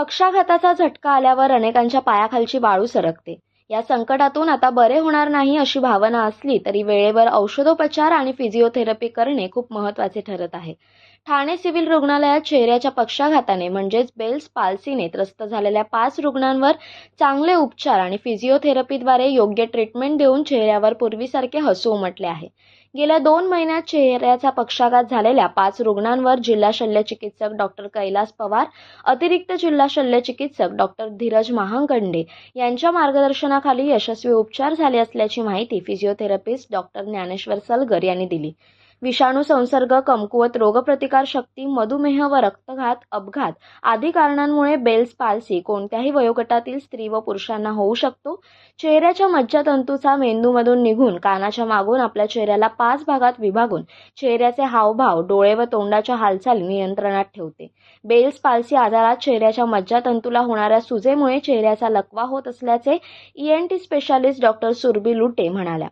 पक्षाघाताचा झटका आल्यावर अनेकांच्या पायाखालची वाळू सरकते. या संकटातून आता बरे होणार नाही अशी भावना असली तरी वेळेवर औषधोपचार आणि फिजिओथेरपी करणे खूप महत्त्वाचे ठरत आहे. ठाणे सिव्हिल रुग्णालयात चेहऱ्याच्या पक्षाघाताने म्हणजेच बेल्स पाल्सीने त्रस्त झालेल्या पाच रुग्णांवर चांगले उपचार आणि फिजिओथेरपीद्वारे योग्य ट्रीटमेंट देऊन चेहऱ्यावर पूर्वीसारखे हसू उमटले आहे. गेल्या दोन महिन्यात चेहऱ्याचा पक्षाघात झालेल्या पाच रुग्णांवर जिल्हा शल्यचिकित्सक डॉक्टर कैलास पवार अतिरिक्त जिल्हा शल्यचिकित्सक डॉक्टर धीरज महांगंडे यांच्या मार्गदर्शनाखाली यशस्वी उपचार झाले असल्याची माहिती फिजिओथेरपिस्ट डॉक्टर ज्ञानेश्वर सलगर यांनी दिली. विषाणू संसर्ग कमकुवत रोगप्रतिकार शक्ती मधुमेह व रक्तघात अपघात आदी कारणांमुळे बेल्स पाल्सी कोणत्याही वयोगटातील स्त्री व पुरुषांना होऊ शकतो. चेहऱ्याच्या मज्जातंतूचा मेंदूमधून निघून कानाच्या मागून आपल्या चेहऱ्याला पाच भागात विभागून चेहऱ्याचे हावभाव डोळे व तोंडाच्या हालचाली नियंत्रणात ठेवते. बेल्स पाल्सी आजारात चेहऱ्याच्या मज्जातंतूला होणाऱ्या सुजेमुळे चेहऱ्याचा लकवा होत असल्याचे E N T specialist doctor Surabhi Lute म्हणाल्या.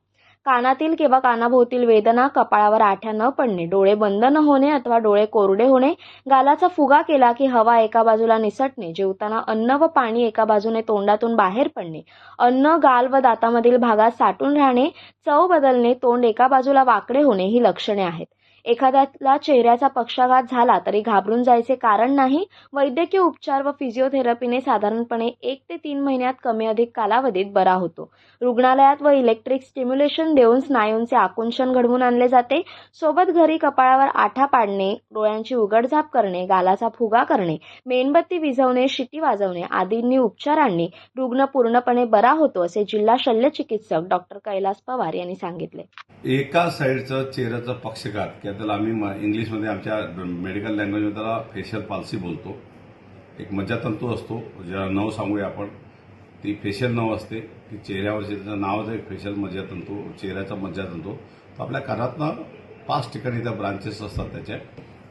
कानातील किंवा कानाभोवतील वेदना कपाळावर आठ्या न पडणे डोळे बंद न होणे अथवा डोळे कोरडे होणे गालाचा फुगा केला की हवा एका बाजूला निसटणे जेवताना अन्न व पाणी एका बाजूने तोंडातून बाहेर पडणे अन्न गाल व दातामधील भागात साठून राहणे चव बदलणे तोंड एका बाजूला वाकडे होणे ही लक्षणे आहेत. एखाद्याला चेहऱ्याचा पक्षाघात झाला तरी घाबरून जायचे कारण नाही. वैद्यकीय उपचार व फिजिओथेरपीने साधारणपणे एक ते तीन महिन्यात कमी अधिक कालावधीत बरा होतो. रुग्णालयात व इलेक्ट्रिक स्टिम्युलेशन देऊन स्नायूंचे आकुंचन घडवून आणले जाते. सोबत घरी कपाळावर आठा पाडणे डोळ्यांची उघडझाप करणे गालाचा फुगा करणे मेणबत्ती विझवणे शिटी वाजवणे आदींनी उपचारांनी रुग्ण पूर्णपणे बरा होतो असे जिल्हा शल्यचिकित्सक डॉक्टर कैलास पवार यांनी सांगितले. एका साईडचा चेहऱ्याचा पक्षघात किंवा त्याला आम्ही म- इंग्लिशमध्ये आमच्या मेडिकल लँग्वेजमध्ये त्याला फेशियल पाल्सी बोलतो. एक मज्जातंतू असतो ज्याला नव सांगूया आपण. ती फेशियल नव असते. ती चेहऱ्यावरचे त्याचं नावच आहे फेशियल मज्जातंतू चेहऱ्याचा मज्जातंतू तो आपल्या कानातनं पाच ठिकाणी त्या ब्रांचेस असतात त्याच्या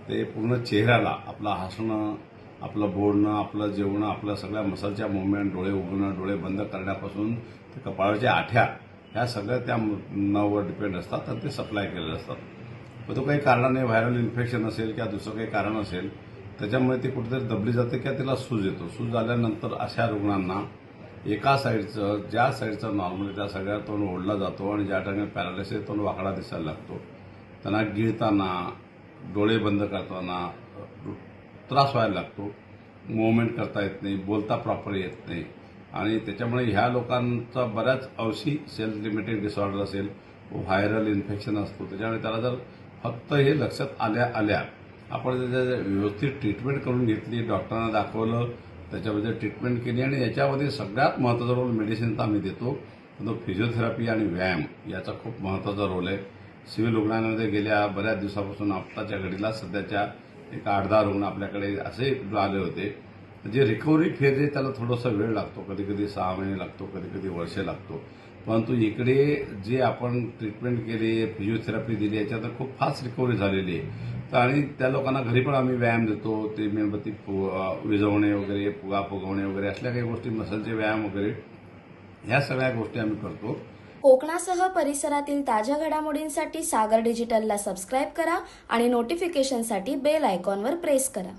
ते पूर्ण चेहऱ्याला आपलं हसणं आपलं बोलणं आपलं जेवणं आपल्या सगळ्या मसलच्या मुवमेंट डोळे उघडणं डोळे बंद करण्यापासून ते कपाळाच्या आठ्या ह्या सगळ्या त्या नववर डिपेंड असतात आणि ते सप्लाय केलेले असतात. मग तो काही कारणाने व्हायरल इन्फेक्शन असेल किंवा दुसरं काही कारण असेल त्याच्यामुळे ती कुठेतरी दबली जाते किंवा तिला सूज येतो. सूज आल्यानंतर अशा रुग्णांना एका साईडचं ज्या साईडचं नॉर्मली म्हणजे त्या सगळ्या तोंड ओढला जातो आणि ज्या ठिकाणी पॅरालिसिस तोंड वाकडा दिसायला लागतो त्यांना गिळताना डोळे बंद करताना त्रास व्हायला लागतो. मुवमेंट करता येत नाही बोलता प्रॉपर येत नाही. आणि त्याच्यामुळे ह्या लोकांचा बऱ्याच अंशी सेल्फ लिमिटेड डिसऑर्डर असेल व्हायरल इन्फेक्शन असतो. त्याच्यामुळे त्याला जर फक्त हे लक्षात आल्या आल्या आपण त्याच्या व्यवस्थित ट्रीटमेंट करून घेतली डॉक्टरांना दाखवलं त्याच्यामध्ये ट्रीटमेंट केली आणि याच्यामध्ये सगळ्यात महत्त्वाचा रोल मेडिसिनचा आम्ही देतो. तो फिजिओथेरपी आणि व्यायाम याचा खूप महत्त्वाचा रोल आहे. सिव्हिल रुग्णालयामध्ये गेल्या बऱ्याच दिवसापासून आत्ताच्या घडीला सध्याच्या एक आठ दहा रुग्ण आपल्याकडे असे आले होते. जे रिकव्हरी फेज आहे त्याला थोडासा वेळ लागतो. कधी कधी सहा महिने लागतो कधी कधी वर्षे लागतो. परंतु इकडे जे आपण ट्रीटमेंट केली फिजिओथेरपी दिली याच्यात खूप फास्ट रिकव्हरी झालेली आहे. तर आणि त्या लोकांना घरी पण आम्ही व्यायाम देतो. ते मेणबत्ती विझवणे वगैरे फुगा फुगवणे वगैरे असल्या काही गोष्टी मसलचे व्यायाम वगैरे ह्या सगळ्या गोष्टी आम्ही करतो. कोकणासह परिसरातील ताज्या घडामोडींसाठी सागर डिजिटलला सबस्क्राईब करा आणि नोटिफिकेशनसाठी बेल आयकॉनवर प्रेस करा.